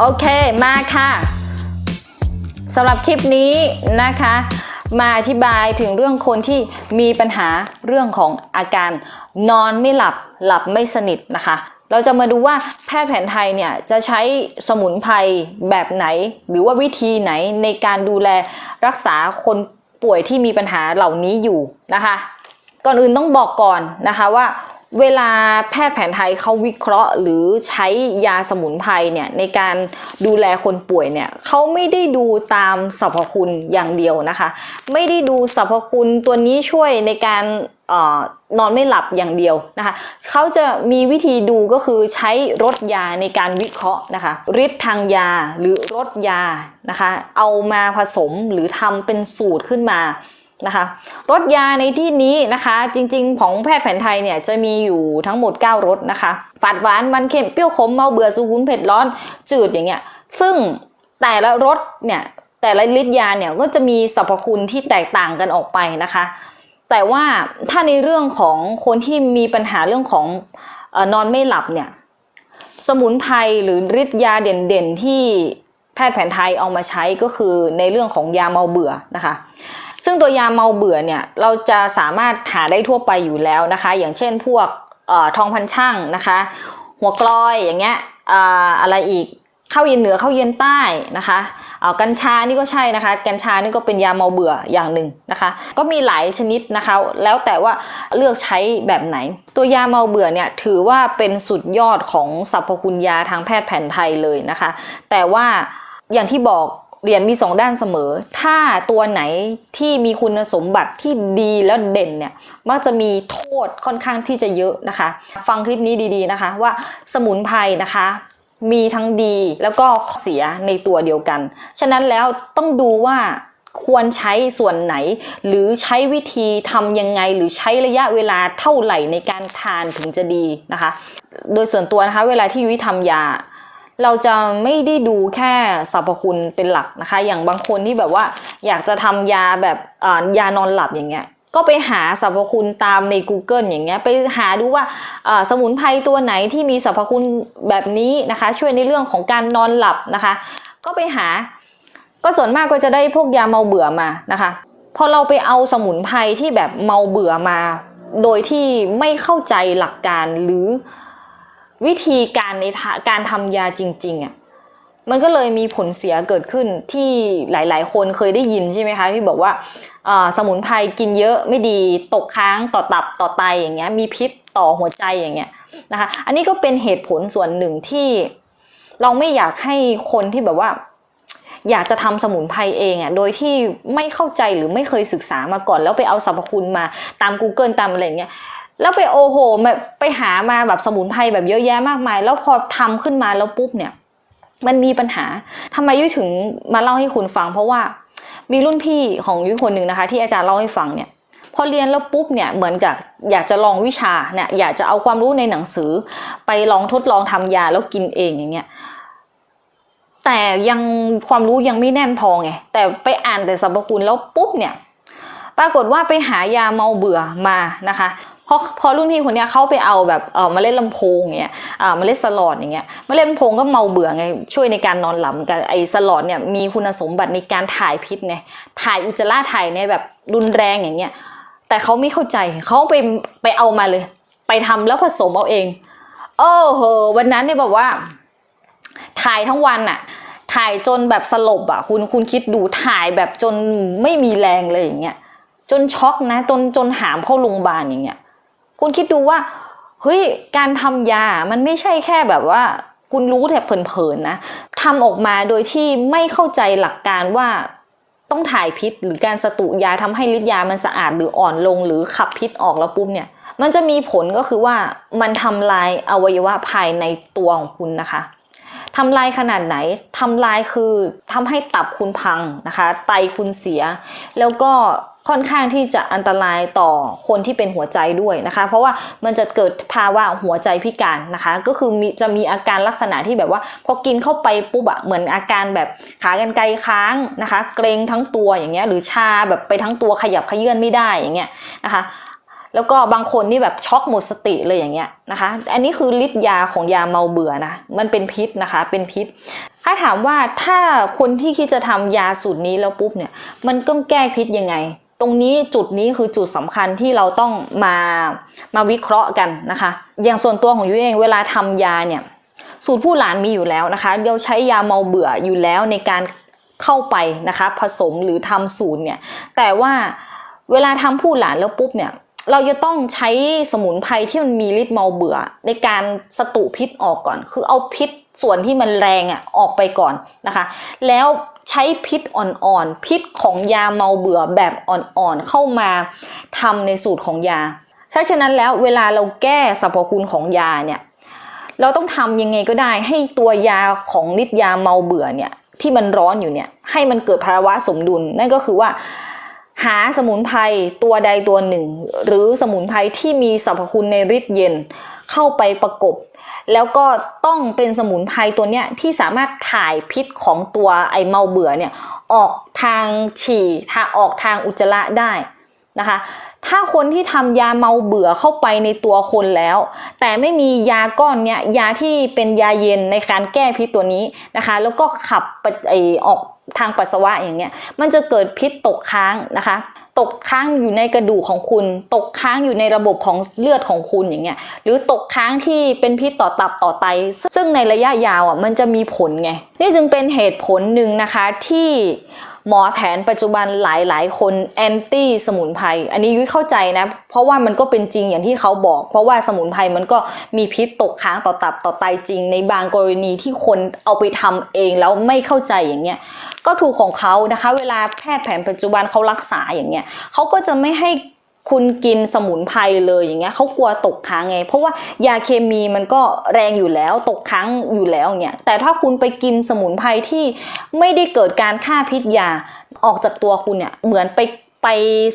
โอเคมาค่ะสำหรับคลิปนี้นะคะ มาอธิบายถึงเรื่องคนที่มีปัญหาเรื่องของอาการนอนไม่หลับหลับไม่สนิทนะคะ เราจะมาดูว่าแพทย์แผนไทยเนี่ยจะใช้สมุนไพรแบบไหน หรือว่าวิธีไหนในการดูแลรักษาคนป่วยที่มีปัญหาเหล่านี้อยู่นะคะ ก่อนอื่นต้องบอกก่อนนะคะว่า เวลาแพทย์แผนไทยเขาวิเคราะห์ หรือใช้ยาสมุนไพรเนี่ยในการดูแลคนป่วยเนี่ยเขาไม่ได้ดูตามสรรพคุณอย่างเดียวนะคะ ไม่ได้ดูสรรพคุณตัวนี้ช่วยในการออนอนไม่หลับอย่างเดียวนะคะเขาจะมีวิธีดูก็คือใช้รสยาในการวิเคราะห์นะคะฤทธิ์ทางยาหรือรสยานะคะ เอามาผสมหรือทำเป็นสูตรขึ้นมา นะคะรสยาในที่นี้นะคะจริงๆ ของแพทย์แผนไทยเนี่ยจะมีอยู่ทั้งหมด 9รสนะคะฝาดหวานมันเค็มเปรี้ยวขมเมาเบื่อสุขุนเผ็ดร้อนจืดอย่างเงี้ยซึ่งแต่ละรสเนี่ยแต่ละฤทธิ์ยาเนี่ยก็จะมีสรรพคุณที่แตกต่างกันออกไปนะคะ แต่ว่าถ้าในเรื่องของคนที่มีปัญหาเรื่องของอนอนไม่หลับเนี่ยสมุนไพรหรือฤทธิ์ยาเด่นๆ ที่แพทย์แผนไทยเอามาใช้ก็คือในเรื่องของยาเมาเบื่อนะคะ ซึ่งตัวยาเมาเบื่อเนี่ยเราจะสามารถหาได้ทั่วไปอยู่แล้วนะคะ อย่างเช่นพวกอทองพันช่างนะคะ หัวกลอยอย่างเงี้ยออะไรอีกข้าวเย็นเหนือข้าวเย็นใต้นะคะเอากัญชานี่ก็ใช่นะคะ กัญชานี่ก็เป็นยาเมาเบื่ออย่างหนึ่งนะคะ ก็มีหลายชนิดนะคะ แล้วแต่ว่าเลือกใช้แบบไหน ตัวยาเมาเบื่อเนี่ยถือว่าเป็นสุดยอดของสรรพคุณยาทางแพทย์แผนไทยเลยนะคะ แต่ว่าอย่างที่บอก เหรียญมีสองด้านเสมอ ถ้าตัวไหนที่มีคุณสมบัติที่ดีแล้วเด่นเนี่ย มักจะมีโทษค่อนข้างที่จะเยอะนะคะ ฟังคลิปนี้ดีๆนะคะว่าสมุนไพรนะคะมีทั้งดีแล้วก็เสียในตัวเดียวกัน ฉะนั้นแล้วต้องดูว่าควรใช้ส่วนไหน หรือใช้วิธีทำยังไง หรือใช้ระยะเวลาเท่าไหร่ในการทานถึงจะดีนะคะ โดยส่วนตัวนะคะ เวลาที่ยุ้ยทำยา เราจะไม่ได้ดูแค่สรรพคุณเป็นหลักนะคะ อย่างบางคนที่แบบว่าอยากจะทำยาแบบยานอนหลับอย่างเงี้ยก็ไปหาสรรพคุณตามใน Google อย่างเงี้ยไปหาดูว่าอ่าสมุนไพรตัวไหนที่มีสรรพคุณแบบนี้นะคะ ช่วยในเรื่องของการนอนหลับนะคะ ก็ไปหาก็ส่วนมากก็จะได้พวกยาเมาเบื่อมานะคะพอเราไปเอาสมุนไพรที่แบบเมาเบื่อมา โดยที่ไม่เข้าใจหลักการหรือ วิธีการในทาการทำยาจริงๆอะมันก็เลยมีผลเสียเกิดขึ้นที่หลาย ๆ คนเคยได้ยินใช่ไหมคะที่บอกว่าสมุนไพรกินเยอะไม่ดีตกค้างต่อตับต่อไตอย่างเงี้ยมีพิษต่อหัวใจอย่างเงี้ยนะคะอันนี้ก็เป็นเหตุผลส่วนหนึ่งที่เราไม่อยากให้คนที่แบบว่า อยากจะทำสมุนไพรเองอะโดยที่ไม่เข้าใจหรือไม่เคยศึกษามาก่อน แล้วไปเอาสรรพคุณมาตาม Google ตามอะไรอย่างเงี้ย แล้วไปโอโหแบบไปหามาแบบสมุนไพรแบบเยอะแยะมากมาย แล้วพอทำขึ้นมาแล้วปุ๊บเนี่ย มันมีปัญหาทำไมยุ้ยถึงมาเล่าให้คุณฟัง เพราะว่ามีรุ่นพี่ของยุ้ยคนหนึ่งนะคะ ที่อาจารย์เล่าให้ฟังเนี่ยพอเรียนแล้วปุ๊บเนี่ยเหมือนกับอยากจะลองวิชาเนี่ยอยากจะเอาความรู้ในหนังสือ ไปลองทดลองทำยาแล้วกินเองอย่างเงี้ยแต่ยังความรู้ยังไม่แน่นพอไงแต่ไปอ่านแต่สรรพคุณแล้วปุ๊บเนี่ยปรากฏว่าไปหายาเมาเบื่อมานะคะ พอพอรุ่นพี่คนเนี้ยเขาไปเอาแบบเออมาเล่นลำโพงอย่างเงี้ยอ่ามาเล่นสลอดอย่างเงี้ยมาเล่นลำโพงก็เมาเบื่อไงช่วยในการนอนหลับกันไอ้สลอดเนี่ยมีคุณสมบัติในการถ่ายพิษไงถ่ายอุจจาระถ่ายเนี่ยแบบรุนแรงอย่างเงี้ยแต่เขาไม่เข้าใจเขาไปไปเอามาเลย ไปทำแล้วผสมเอาเอง โอ้โหวันนั้นเนี่ยแบบว่า ถ่ายทั้งวันอะถ่ายจนแบบสลบอะคุณคุณคิดดูถ่ายแบบจนไม่มีแรงเลยอย่างเงี้ยจนช็อกนะจนจนหามเข้าโรงพยาบาลอย่างเงี้ย คุณคิดดูว่าเฮ้ยการทำยา มันไม่ใช่แค่แบบว่า คุณรู้แต่เผินๆนะทำออกมาโดยที่ไม่เข้าใจหลักการว่าต้องถ่ายพิษหรือการสตุยาทำให้ฤทธิ์ยามันสะอาดหรืออ่อนลงหรือขับพิษออกแล้วปุ๊บเนี่ยมันจะมีผลก็คือว่ามันทำลายอวัยวะภายในตัวของคุณนะคะทำลายขนาดไหนทำลายคือทำให้ตับคุณพังนะคะ ไตคุณเสีย แล้วก็ ค่อนข้างที่จะอันตรายต่อคนที่เป็นหัวใจด้วยนะคะ เพราะว่ามันจะเกิดภาวะหัวใจพิการนะคะ ก็คือมีจะมีอาการลักษณะที่แบบว่า พอกินเข้าไปปุ๊บอะเหมือนอาการแบบขากรรไกรค้างนะคะ เกรงทั้งตัวอย่างเงี้ยหรือชาแบบไปทั้งตัวขยับขยื่นไม่ได้อย่างเงี้ยนะคะแล้วก็บางคนนี่แบบช็อกหมดสติเลยอย่างเงี้ยนะคะ อันนี้คือฤทธิ์ยาของยาเมาเบื่อนะ มันเป็นพิษนะคะ เป็นพิษ ถ้าถามว่าถ้าคนที่คิดจะทำยาสูตรนี้แล้วปุ๊บเนี่ย มันต้องแก้พิษยังไง ตรงนี้จุดนี้คือจุดสำคัญที่เราต้องมามาวิเคราะห์กันนะคะ อย่างส่วนตัวของยุ้ยเองเวลาทำยาเนี่ยสูตรผู้หลานมีอยู่แล้วนะคะเราใช้ยาเมาเบื่ออยู่แล้วในการเข้าไปนะคะ ผสมหรือทำสูตรเนี่ยแต่ว่าเวลาทำผู้หลานแล้วปุ๊บเนี่ยเราจะต้องใช้สมุนไพรที่มันมีฤทธิ์เมาเบื่อ ในการสตุพิษออกก่อน คือเอาพิษส่วนที่มันแรงอะออกไปก่อนนะคะ แล้ว ใช้พิษอ่อนๆ พิษของยาเมาเบื่อแบบอ่อนๆ เข้ามาทำในสูตรของยา ถ้าฉะนั้นแล้วเวลาเราแก้สรรพคุณของยาเนี่ย เราต้องทำยังไงก็ได้ ให้ตัวยาของฤทธิ์ยาเมาเบื่อเนี่ยที่มันร้อนอยู่เนี่ย ให้มันเกิดภาวะสมดุล นั่นก็คือว่าหาสมุนไพรตัวใดตัวหนึ่ง หรือสมุนไพรที่มีสรรพคุณในฤทธิ์เย็น เข้าไปประกบ แล้วก็ต้องเป็นสมุนไพรตัวเนี้ยที่สามารถถ่ายพิษของตัวไอเมาเบื่อเนี่ยออกทางฉี่ทางออกทางอุจจาระได้นะคะถ้าคนที่ทำยาเมาเบื่อเข้าไปในตัวคนแล้ว แต่ไม่มียาก้อนเนี้ยยาที่เป็นยาเย็นในการแก้พิษตัวนี้นะคะ แล้วก็ขับไอออกทางปัสสาวะอย่างเงี้ยมันจะเกิดพิษตกค้างนะคะ ตกค้างอยู่ในกระดูกของคุณ ตกค้างอยู่ในระบบของเลือดของคุณอย่างเงี้ยหรือตกค้างที่เป็นพิษต่อตับต่อไต ซึ่งในระยะยาวอะมันจะมีผลไง นี่จึงเป็นเหตุผลหนึ่งนะคะที่ หมอแผนปัจจุบันหลายๆ คนแอนตี้สมุนไพรอันนี้ยุ้ยเข้าใจนะ เพราะว่ามันก็เป็นจริงอย่างที่เขาบอก เพราะว่าสมุนไพรมันก็มีพิษตกค้างต่อตับต่อไตจริง ในบางกรณีที่คนเอาไปทำเองแล้วไม่เข้าใจอย่างเงี้ยก็ถูกของเขานะคะ เวลาแพทย์แผนปัจจุบันเขารักษาอย่างเงี้ยเขาก็จะไม่ให้ คุณกินสมุนไพรเลยอย่างเงี้ยเขากลัวตกค้างไง เพราะว่ายาเคมีมันก็แรงอยู่แล้วตกค้างอยู่แล้วเงี้ยแต่ถ้าคุณไปกินสมุนไพรที่ไม่ได้เกิดการฆ่าพิษยาออกจากตัวคุณเนี่ยเหมือนไปไป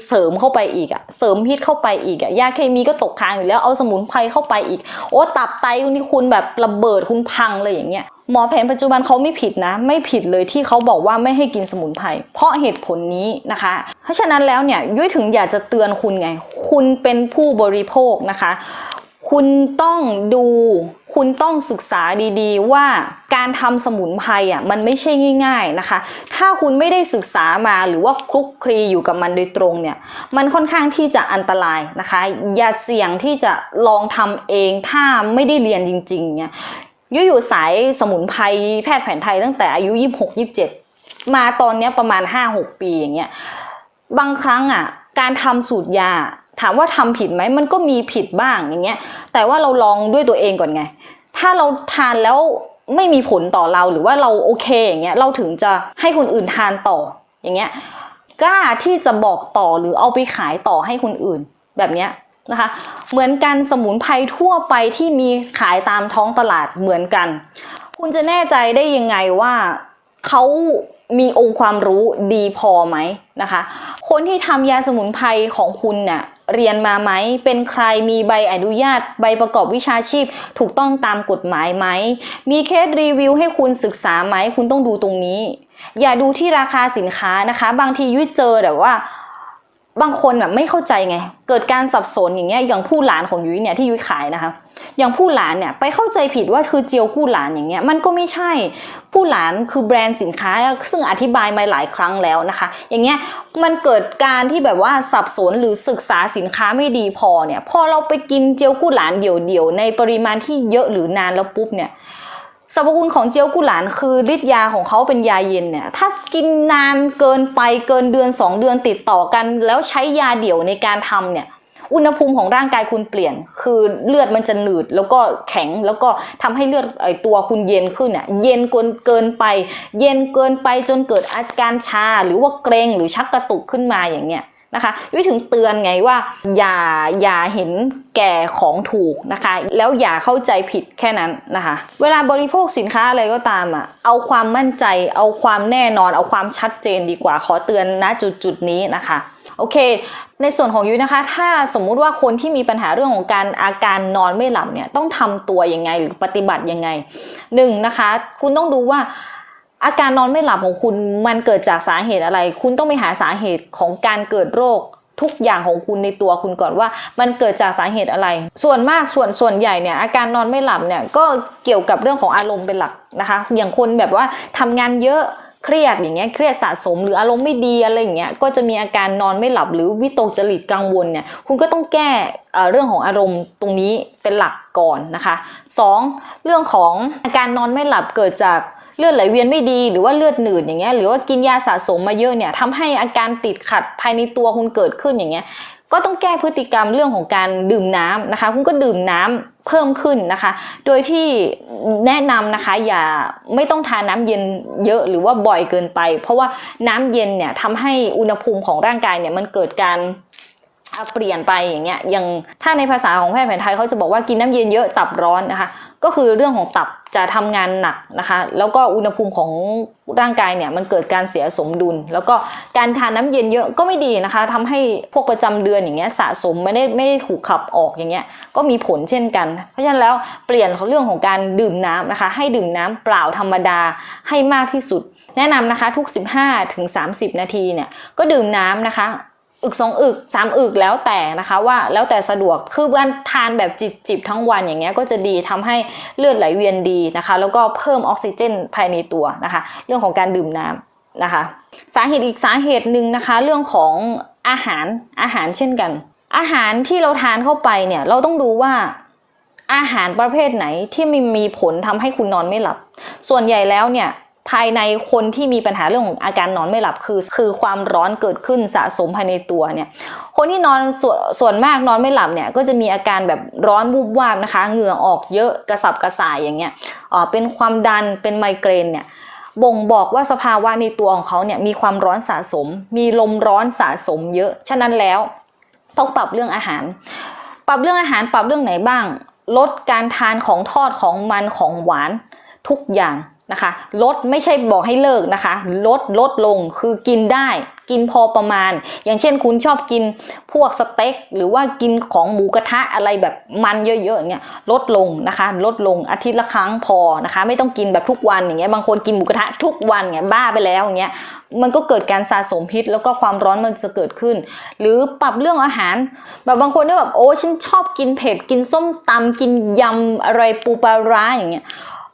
เสริมเข้าไปอีกอะเสริมพิษเข้าไปอีกอะยาเคมีก็ตกค้างอยู่แล้วเอาสมุนไพรเข้าไปอีก โอ้ตับไตนี่คุณแบบระเบิดคุณพังเลยอย่างเงี้ย หมอแผนปัจจุบันเขาไม่ผิดนะ ไม่ผิดเลยที่เขาบอกว่าไม่ให้กินสมุนไพรเพราะเหตุผลนี้นะคะ เพราะฉะนั้นแล้วเนี่ยยุ้ยถึงอยากจะเตือนคุณไง คุณเป็นผู้บริโภคนะคะ คุณต้องดู คุณต้องศึกษาดีๆ ว่าการทำสมุนไพรอะมันไม่ใช่ง่าย ๆนะคะ ถ้าคุณไม่ได้ศึกษามาหรือว่าคลุกคลีอยู่กับมันโดยตรงเนี่ย มันค่อนข้างที่จะอันตรายนะคะ อย่าเสี่ยงที่จะลองทำเองถ้าไม่ได้เรียนจริงๆเนี่ย ยุอยู่สายสมุนไพรแพทย์แผนไทยตั้งแต่อายุ26 27มาตอนเนี้ยประมาณ5-6ปีอย่างเงี้ยบางครั้งอะการทำสูตรยา ถามว่าทำผิดไหมมันก็มีผิดบ้างอย่างเงี้ยแต่ว่าเราลองด้วยตัวเองก่อนไง ถ้าเราทานแล้วไม่มีผลต่อเราหรือว่าเราโอเคอย่างเงี้ยเราถึงจะให้คนอื่นทานต่ออย่างเงี้ยกล้าที่จะบอกต่อหรือเอาไปขายต่อให้คนอื่นแบบเนี้ย นะคะ เหมือนกันสมุนไพรทั่วไปที่มีขายตามท้องตลาดเหมือนกัน คุณจะแน่ใจได้ยังไงว่าเขามีองค์ความรู้ดีพอไหมนะคะ คนที่ทำยาสมุนไพรของคุณเนี่ยเรียนมาไหม เป็นใครมีใบอนุญาต ใบประกอบวิชาชีพ ถูกต้องตามกฎหมายไหม มีเคสรีวิวให้คุณศึกษาไหม คุณต้องดูตรงนี้ อย่าดูที่ราคาสินค้านะคะ บางทียุ้ยเจอแบบว่า บางคนแบบไม่เข้าใจไง เกิดการสับสนอย่างเงี้ยอย่างผู้หลานของยุ้ยเนี่ยที่ยุ้ยขายนะคะ อย่างผู้หลานเนี่ยไปเข้าใจผิดว่าคือเจียวกู้หลานอย่างเงี้ยมันก็ไม่ใช่ ผู้หลานคือแบรนด์สินค้าซึ่งอธิบายมาหลายครั้งแล้วนะคะ อย่างเงี้ยมันเกิดการที่แบบว่าสับสนหรือศึกษาสินค้าไม่ดีพอเนี่ยพอเราไปกินเจียวกู้หลานเดี่ยวๆในปริมาณที่เยอะหรือนานแล้วปุ๊บเนี่ย สรรพคุณของเจียวกุหลานคือฤทธิ์ยาของเขาเป็นยาเย็นเนี่ยถ้ากินนานเกินไปเกินเดือน 2 เดือนติดต่อกัน แล้วใช้ยาเดี่ยวในการทำเนี่ยอุณหภูมิของร่างกายคุณเปลี่ยน คือเลือดมันจะหนืดแล้วก็แข็งแล้วก็ทำให้เลือดไอตัวคุณเย็นขึ้นอะเย็นเกินเกินไป เย็นเกินไปจนเกิดอาการชาหรือว่าเกรงหรือชักกระตุกขึ้นมาอย่างเงี้ย นะคะยุ้ยถึงเตือนไงว่า อย่าอย่าเห็นแก่ของถูกนะคะ แล้วอย่าเข้าใจผิดแค่นั้นนะคะ เวลาบริโภคสินค้าอะไรก็ตามอะเอาความมั่นใจ เอาความแน่นอน เอาความชัดเจนดีกว่าขอเตือนณจุดจุดนี้นะคะโอเค ในส่วนของยุ้ยนะคะ ถ้าสมมุติว่าคนที่มีปัญหาเรื่องของการอาการนอนไม่หลับเนี่ยต้องทำตัวยังไงหรือปฏิบัติยังไงหนึ่งนะคะ คุณต้องดูว่า อาการนอนไม่หลับของคุณมันเกิดจากสาเหตุอะไร คุณต้องไปหาสาเหตุของการเกิดโรคทุกอย่างของคุณในตัวคุณก่อนว่า มันเกิดจากสาเหตุอะไร ส่วนมากส่วนส่วนใหญ่เนี่ยอาการนอนไม่หลับเนี่ยก็เกี่ยวกับเรื่องของอารมณ์เป็นหลักนะคะ อย่างคนแบบว่าทำงานเยอะเครียดอย่างเงี้ยเครียดสะสมหรืออารมณ์ไม่ดีอะไรอย่างเงี้ยก็จะมีอาการนอนไม่หลับหรือวิตกจริตกังวลเนี่ยคุณก็ต้องแก้เอ่อเรื่องของอารมณ์ตรงนี้เป็นหลักก่อนนะคะสองเรื่องของอาการนอนไม่หลับเกิดจาก เลือดไหลเวียนไม่ดีหรือว่าเลือดหนืดอย่างเงี้ยหรือว่ากินยาสะสมมาเยอะเนี่ยทำให้อาการติดขัดภายในตัวคุณเกิดขึ้นอย่างเงี้ยก็ต้องแก้พฤติกรรมเรื่องของการดื่มน้ำนะคะ คุณก็ดื่มน้ำเพิ่มขึ้นนะคะ โดยที่แนะนำนะคะอย่าไม่ต้องทานน้ำเย็นเยอะหรือว่าบ่อยเกินไป เพราะว่าน้ำเย็นเนี่ยทำให้อุณหภูมิของร่างกายเนี่ยมันเกิดการเปลี่ยนไปอย่างเงี้ยอย่างถ้าในภาษาของแพทย์แผนไทยเขาจะบอกว่ากินน้ำเย็นเยอะตับร้อนนะคะ ก็คือเรื่องของตับ จะทำงานหนักนะคะ แล้วก็อุณหภูมิของร่างกายเนี่ยมันเกิดการเสียสมดุล แล้วก็การทานน้ำเย็นเยอะก็ไม่ดีนะคะทำให้พวกประจำเดือนอย่างเงี้ยสะสมไม่ได้ไม่ได้ถูกขับออกอย่างเงี้ยก็มีผลเช่นกัน เพราะฉะนั้นแล้วเปลี่ยนเรื่องของการดื่มน้ำนะคะ ให้ดื่มน้ำเปล่าธรรมดาให้มากที่สุด แนะนำนะคะทุก 15ถึง30 นาทีเนี่ยก็ดื่มน้ำนะคะ อึกสองอึกสามอึกแล้วแต่นะคะว่าแล้วแต่สะดวกคือการทานแบบจิบจิบทั้งวันอย่างเงี้ยก็จะดีทำให้เลือดไหลเวียนดีนะคะ แล้วก็เพิ่มออกซิเจนภายในตัวนะคะ เรื่องของการดื่มน้ำนะคะ สาเหตุอีกสาเหตุหนึ่งนะคะ เรื่องของอาหารอาหารเช่นกัน อาหารที่เราทานเข้าไปเนี่ยเราต้องดูว่าอาหารประเภทไหนที่มีมีผลทำให้คุณนอนไม่หลับ ส่วนใหญ่แล้วเนี่ย ภายในคนที่มีปัญหาเรื่องของอาการนอนไม่หลับคือ คือความร้อนเกิดขึ้นสะสมภายในตัวเนี่ยคนที่นอนสวส่วนมากนอนไม่หลับเนี่ยก็จะมีอาการแบบร้อนวูบวาบนะคะเหงื่อออกเยอะกระสับกระส่ายอย่างเงี้ยอ่อเป็นความดันเป็นไมเกรนเนี่ยบ่งบอกว่าสภาวะในตัวของเขาเนี่ยมีความร้อนสะสม มีลมร้อนสะสมเยอะฉะนั้นแล้วต้องปรับเรื่องอาหาร ปรับเรื่องอาหารปรับเรื่องไหนบ้าง ลดการทานของทอดของมันของหวานทุกอย่าง นะคะ ลดไม่ใช่บอกให้เลิกนะคะ ลดลดลงคือกินได้กินพอประมาณ อย่างเช่นคุณชอบกินพวกสเต็กหรือว่ากินของหมูกระทะอะไรแบบมันเยอะๆอย่างเงี้ยลดลงนะคะ ลดลงอาทิตย์ละครั้งพอนะคะ ไม่ต้องกินแบบทุกวันอย่างเงี้ยบางคนกินหมูกระทะทุกวันเงี้ยบ้าไปแล้วอย่างเงี้ยมันก็เกิดการสะสมพิษแล้วก็ความร้อนมันจะเกิดขึ้น หรือปรับเรื่องอาหาร แบบบางคนที่ยแบบโอ้ฉันชอบกินเผ็ดกินส้มตำกินยำอะไรปูปลาร้าอย่างเงี้ย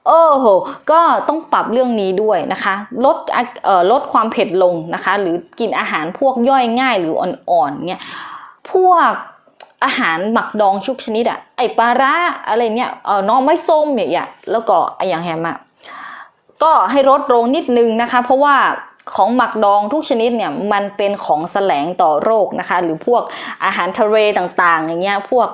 โอ้โหก็ต้องปรับเรื่องนี้ด้วยนะคะลดลดความเผ็ดลงนะคะ หรือกินอาหารพวกย่อยง่ายหรืออ่อนๆเนี่ยพวกอาหารหมักดองชุกชนิดอะไอปลาร้าอะไรเนี่ยเออน้องไม่ส้มเนี่ยแล้วก็ไออย่างแฮมอะก็ให้ลดลงนิดนึงนะคะ เพราะว่า ของหมักดองทุกชนิดเนี่ยมันเป็นของแสลงต่อโรคนะคะ หรือพวกอาหารทะเลต่างๆ อย่างเงี้ยพวก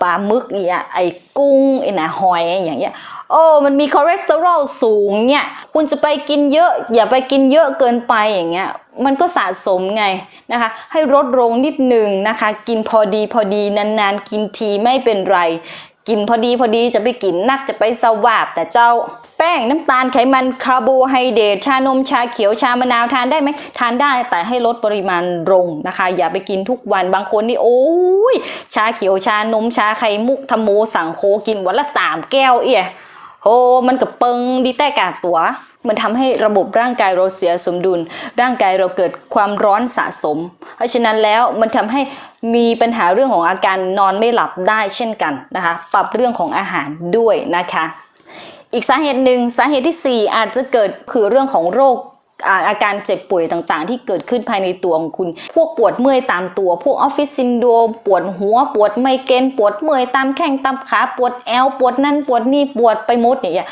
ปลาหมึกเนี่ยไอ้กุ้งไอหนาหอยอย่างเงี้ยโอ้มันมีคอเลสเตอรอลสูงเนี่ยคุณจะไปกินเยอะ อย่าไปกินเยอะเกินไปอย่างเงี้ยมันก็สะสมไงนะคะ ให้ลดลงนิดหนึ่งนะคะ กินพอดีพอดีนานๆ กินทีไม่เป็นไร กินพอดีพอดีจะไปกินนักจะไปสวาบแต่เจ้า แป้งน้ำตาลไขมันคาร์โบไฮเดรตชานมชาเขียวชามะนาวทานได้ไหมทานได้แต่ให้ลดปริมาณลงนะคะ อย่าไปกินทุกวันบางคนนี่โอ้ยชาเขียวชานมชาไข่มุกทำโมสั่งโคกินวันละสามแก้วเอี่ยโอ้มันกับเปิงดีแต่กาตัว มันทำให้ระบบร่างกายเราเสียสมดุล ร่างกายเราเกิดความร้อนสะสม เพราะฉะนั้นแล้วมันทำให้มีปัญหาเรื่องของอาการนอนไม่หลับได้เช่นกันนะคะ ปรับเรื่องของอาหารด้วยนะคะ อีกสาเหตุหนึ่งสาเหตุที่ 4 อาจจะเกิดคือเรื่องของโรคอาอาการเจ็บป่วยต่างๆ ที่เกิดขึ้นภายในตัวของคุณ พวกปวดเมื่อยตามตัว พวกออฟฟิศซินโดรมปวดหัว ปวดไมเกรนปวดเมื่อยตามแข้งตามขาปวดแอวปวดนั่นปวดนี่ปวดไปหมดเงี้ย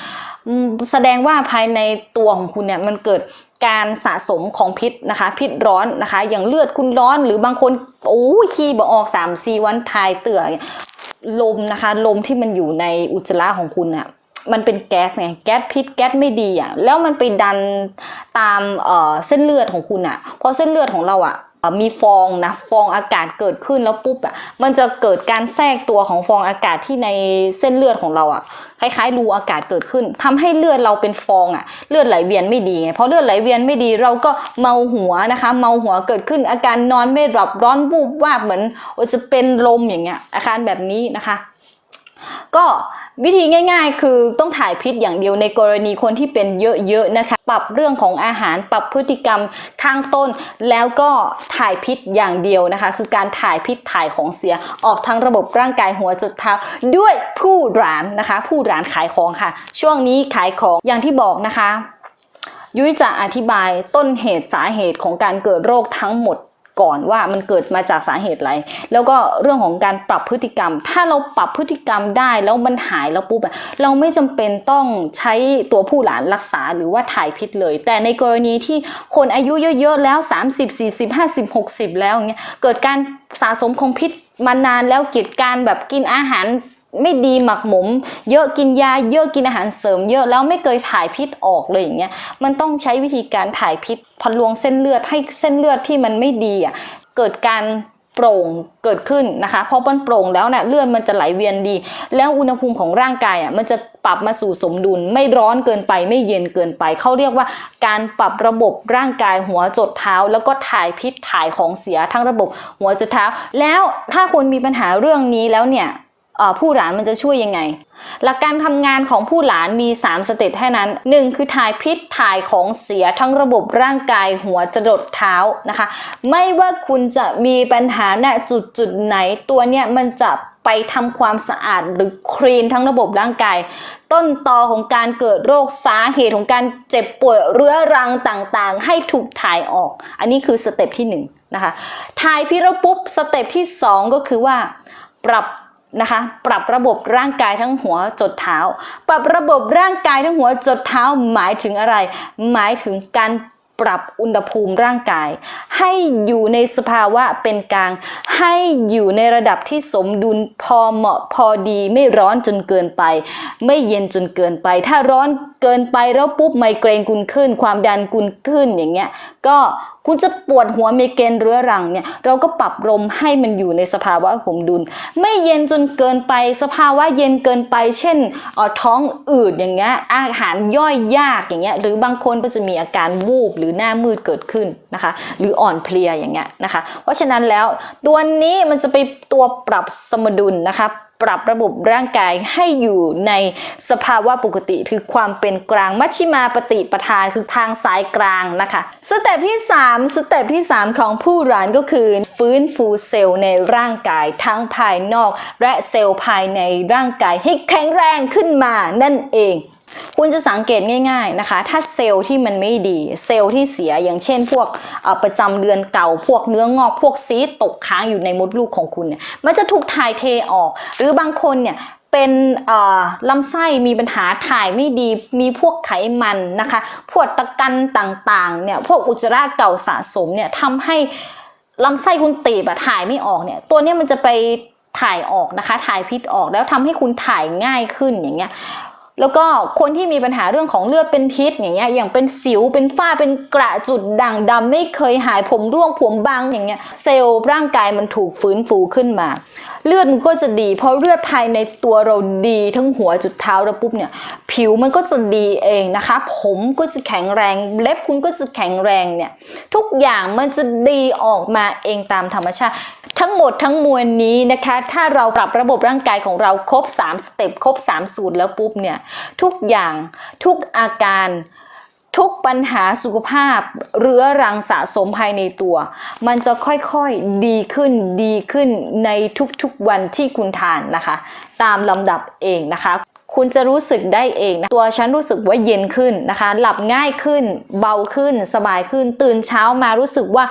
แสดงว่าภายในตัวของคุณเนี่ยมันเกิดการสะสมของพิษนะคะ พิษร้อนนะคะ อย่างเลือดคุณร้อนหรือบางคนโอ้ยขี้บ่ออก3ามซีวันทายเตื่อลมนะคะ ลมที่มันอยู่ในอุจจาระของคุณอะ มันเป็นแก๊สไงแก๊สพิษแก๊สไม่ดีอะแล้วมันไปดันตามเอ่อเส้นเลือดของคุณอะเพราะเส้นเลือดของเราอะเอ่อมีฟองนะฟองอากาศเกิดขึ้นแล้วปุ๊บอะมันจะเกิดการแทรกตัวของฟองอากาศที่ในเส้นเลือดของเราอะคล้ายๆรูอากาศเกิดขึ้นทำให้เลือดเราเป็นฟองอะเลือดไหลเวียนไม่ดีไงเพราะเลือดไหลเวียนไม่ดีเราก็เมาหัวนะคะ เมาหัวเกิดขึ้นอาการนอนไม่หลับร้อนวูบวาบเหมือนจะเป็นลมอย่างเงี้ยอาการแบบนี้นะคะ ก็วิธีง่าย ๆ คือต้องถ่ายพิษอย่างเดียวในกรณีคนที่เป็นเยอะๆนะคะ ปรับเรื่องของอาหารปรับพฤติกรรมข้างต้น แล้วก็ถ่ายพิษอย่างเดียวนะคะ คือการถ่ายพิษถ่ายของเสียออกทั้งระบบร่างกายหัวจุดเท้าด้วยผู้ร้านนะคะ ผู้ร้านขายของค่ะ ช่วงนี้ขายของอย่างที่บอกนะคะ ยุ้ยจะอธิบายต้นเหตุสาเหตุของการเกิดโรคทั้งหมด ก่อนว่ามันเกิดมาจากสาเหตุอะไร แล้วก็เรื่องของการปรับพฤติกรรม ถ้าเราปรับพฤติกรรมได้แล้วมันหายแล้วปุ๊บเราไม่จำเป็นต้องใช้ตัวผู้หลานรักษาหรือว่าถ่ายพิษเลย แต่ในกรณีที่คนอายุเยอะๆแล้ว 30 40 50 60 แล้วอย่างเงี้ยเกิดการสะสมของพิษมานานแล้วกิจการแบบกินอาหารไม่ดีหมักหมม เยอะกินยาเยอะกินอาหารเสริม เยอะแล้วไม่เคยถ่ายพิษออกเลยอย่างเงี้ยมันต้องใช้วิธีการถ่ายพิษพลวงเส้นเลือดให้เส้นเลือดที่มันไม่ดีอะเกิดการ โปร่งเกิดขึ้นนะคะ เพราะมันโปร่งแล้วเนี่ยเลือดมันจะไหลเวียนดี แล้วอุณหภูมิของร่างกายอะมันจะปรับมาสู่สมดุล ไม่ร้อนเกินไปไม่เย็นเกินไป เขาเรียกว่าการปรับระบบร่างกายหัวจดเท้า แล้วก็ถ่ายพิษถ่ายของเสียทั้งระบบหัวจดเท้า แล้วถ้าคุณมีปัญหาเรื่องนี้แล้วเนี่ย ผู้หลานมันจะช่วยยังไง หลักการทำงานของผู้หลานมี 3 สเต็ปแค่นั้น 1 คือถ่ายพิษถ่ายของเสียทั้งระบบร่างกายหัวจรดเท้านะคะ ไม่ว่าคุณจะมีปัญหาณจุดจุดไหนตัวเนี่ยมันจะไปทำความสะอาดหรือคลีนทั้งระบบร่างกาย ต้นตอของการเกิดโรคสาเหตุของการเจ็บป่วยเรื้อรังต่างๆ ให้ถูกถ่ายออก อันนี้คือสเต็ปที่1นงนะคะถ่ายพิษแล้วปุ๊บสเต็ปที่ 2 ก็คือว่า ปรับ นะคะ ปรับระบบร่างกายทั้งหัวจดเท้า ปรับระบบร่างกายทั้งหัวจดเท้าหมายถึงอะไร หมายถึงการปรับอุณหภูมิร่างกาย ให้อยู่ในสภาวะเป็นกลาง ให้อยู่ในระดับที่สมดุลพอเหมาะพอดีไม่ร้อนจนเกินไป ไม่เย็นจนเกินไป ถ้าร้อนเกินไปแล้วปุ๊บไมเกรนคุณขึ้น ความดันคุณขึ้นอย่างเงี้ยก็ คุณจะปวดหัวไมเกรนเรื้อรังเนี่ยเราก็ปรับลมให้มันอยู่ในสภาวะสมดุล ไม่เย็นจนเกินไปสภาวะเย็นเกินไป เช่นอ่อท้องอืดอย่างเงี้ยอาหารย่อยยากอย่างเงี้ยหรือบางคนก็จะมีอาการวูบหรือหน้ามืดเกิดขึ้นนะคะ หรืออ่อนเพลียอย่างเงี้ยนะคะ เพราะฉะนั้นแล้วตัวนี้มันจะไปตัวปรับสมดุลนะคะ ปรับระบบร่างกายให้อยู่ในสภาวะปกติคือความเป็นกลางมัชชิมาปฏิปทาคือทางสายกลางนะคะ สเต็ปที่ 3 สเต็ปที่ 3 ของผู้ร้านก็คือ ฟื้นฟูเซลล์ในร่างกายทั้งภายนอก และเซลล์ภายในร่างกายให้แข็งแรงขึ้นมานั่นเอง คุณจะสังเกตง่าย ๆนะคะ ถ้าเซลล์ที่มันไม่ดี เซลล์ที่เสียอย่างเช่น พวกประจำเดือนเก่า พวกเนื้องอก พวกซีตตกค้างอยู่ในมดลูกของคุณเนี่ย มันจะถูกถ่ายเทออก หรือบางคนเนี่ยเป็นลำไส้มีปัญหาถ่ายไม่ดี มีพวกไขมันนะคะ พวกตะกันต่างๆเนี่ย พวกอุจจาระเก่าสะสมเนี่ยทำให้ลำไส้คุณตีบอะถ่ายไม่ออกเนี่ย ตัวเนี้ยมันจะไปถ่ายออกนะคะ ถ่ายพิษออกแล้วทำให้คุณถ่ายง่ายขึ้นอย่างเงี้ย แล้วก็คนที่มีปัญหาเรื่องของเลือดเป็นพิษอย่างเงี้ยอย่างเป็นสิวเป็นฝ้าเป็นกระจุดด่างดำไม่เคยหายผมร่วงผมบางอย่างเงี้ยเซลล์ร่างกายมันถูกฟื้นฟูขึ้นมา เลือดมันก็จะดี เพราะเลือดภายในตัวเราดีทั้งหัวจุดเท้าแล้วปุ๊บเนี่ยผิวมันก็จะดีเองนะคะ ผมก็จะแข็งแรงเล็บคุณก็จะแข็งแรงเนี่ยทุกอย่างมันจะดีออกมาเองตามธรรมชาติ ทั้งหมดทั้งมวลนี้นะคะ ถ้าเราปรับระบบร่างกายของเราครบ 3 สเต็ปครบ 3 สูตรแล้วปุ๊บเนี่ย ทุกอย่างทุกอาการทุกปัญหาสุขภาพเรื้อรังสะสมภายในตัว มันจะค่อยๆดีขึ้นดีขึ้นในทุกๆวันที่คุณทานนะคะ ตามลำดับเองนะคะ คุณจะรู้สึกได้เองนะตัวฉันรู้สึกว่าเย็นขึ้นนะคะ หลับง่ายขึ้น เบาขึ้น สบายขึ้น ตื่นเช้ามารู้สึกว่า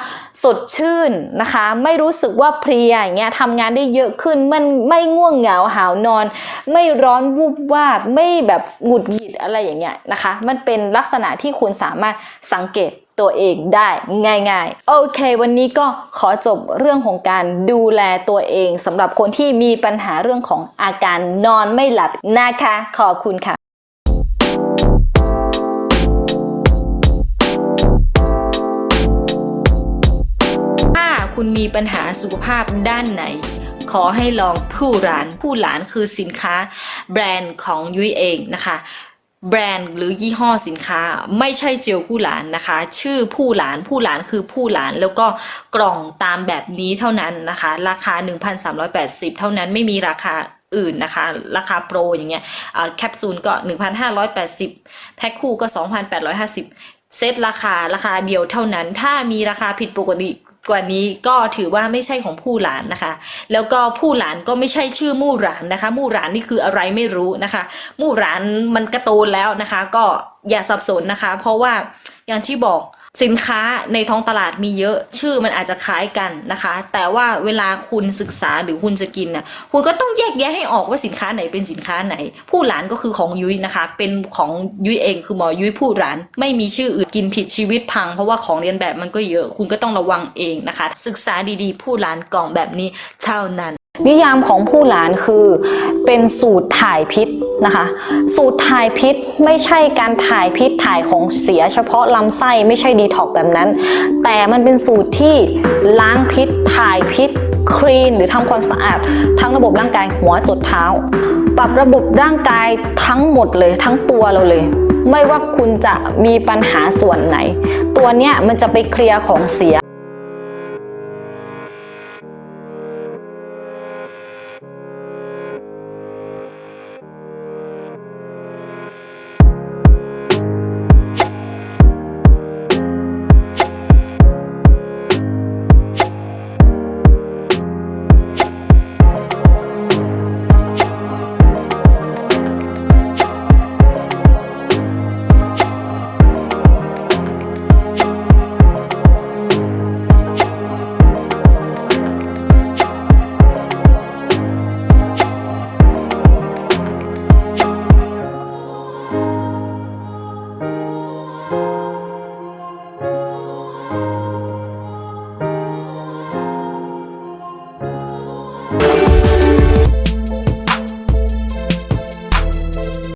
สดชื่นนะคะ ไม่รู้สึกว่าเพลียอย่างเงี้ยทำงานได้เยอะขึ้นมันไม่ง่วงเหงาหาวนอน ไม่ร้อนวูบวาบไม่แบบหงุดหงิดอะไรอย่างเงี้ยนะคะ มันเป็นลักษณะที่คุณสามารถสังเกต ตัวเองได้ง่าย ๆ โอเค วันนี้ก็ขอจบเรื่องของการดูแลตัวเองสำหรับคนที่มีปัญหาเรื่องของอาการนอนไม่หลับนะคะ ขอบคุณค่ะถ้าคุณมีปัญหาสุขภาพด้านไหน ขอให้ลองผู้ร้าน ผู้หลานคือสินค้าแบรนด์ของยุ้ยเองนะคะ แบรนด์หรือยี่ห้อสินค้า ไม่ใช่เจียวผู้หลานนะคะ ชื่อผู้หลานผู้หลานคือผู้หลาน แล้วก็กล่องตามแบบนี้เท่านั้นนะคะ ราคา 1,380 เท่านั้นไม่มีราคาอื่นนะคะ ราคาโปรอย่างเงี้ยแคปซูลก็ 1,580 แพ็คคู่ก็ 2,850 เซตราคาราคาเดียวเท่านั้น ถ้ามีราคาผิดปกติกว่านี้ก็ถือว่าไม่ใช่ของผู้หลานนะคะ แล้วก็ผู้หลานก็ไม่ใช่ชื่อมู่หลานนะคะ มู่หลานนี่คืออะไรไม่รู้นะคะ มู่หลานมันกระโตนแล้วนะคะ ก็อย่าสับสนนะคะ เพราะว่าอย่างที่บอก สินค้าในท้องตลาดมีเยอะชื่อมันอาจจะคล้ายกันนะคะ แต่ว่าเวลาคุณศึกษาหรือคุณจะกินน่ะคุณก็ต้องแยกแยะให้ออกว่าสินค้าไหนเป็นสินค้าไหน ผู้หลานก็คือของยุ้ยนะคะ เป็นของยุ้ยเองคือหมอยุ้ยผู้หลาน ไม่มีชื่ออื่นกินผิดชีวิตพัง เพราะว่าของเรียนแบบมันก็เยอะ คุณก็ต้องระวังเองนะคะ ศึกษาดีๆ ผู้หลานกล่องแบบนี้เท่านั้น นิยามของผู้หลานคือเป็นสูตรถ่ายพิษนะคะ สูตรถ่ายพิษไม่ใช่การถ่ายพิษถ่ายของเสียเฉพาะลำไส้ไม่ใช่ดีท็อกแบบนั้น แต่มันเป็นสูตรที่ล้างพิษถ่ายพิษคลีนหรือทำความสะอาด ทั้งระบบร่างกายหัวจดเท้า ปรับระบบร่างกายทั้งหมดเลยทั้งตัวเราเลย ไม่ว่าคุณจะมีปัญหาส่วนไหน ตัวเนี้ยมันจะไปเคลียร์ของเสีย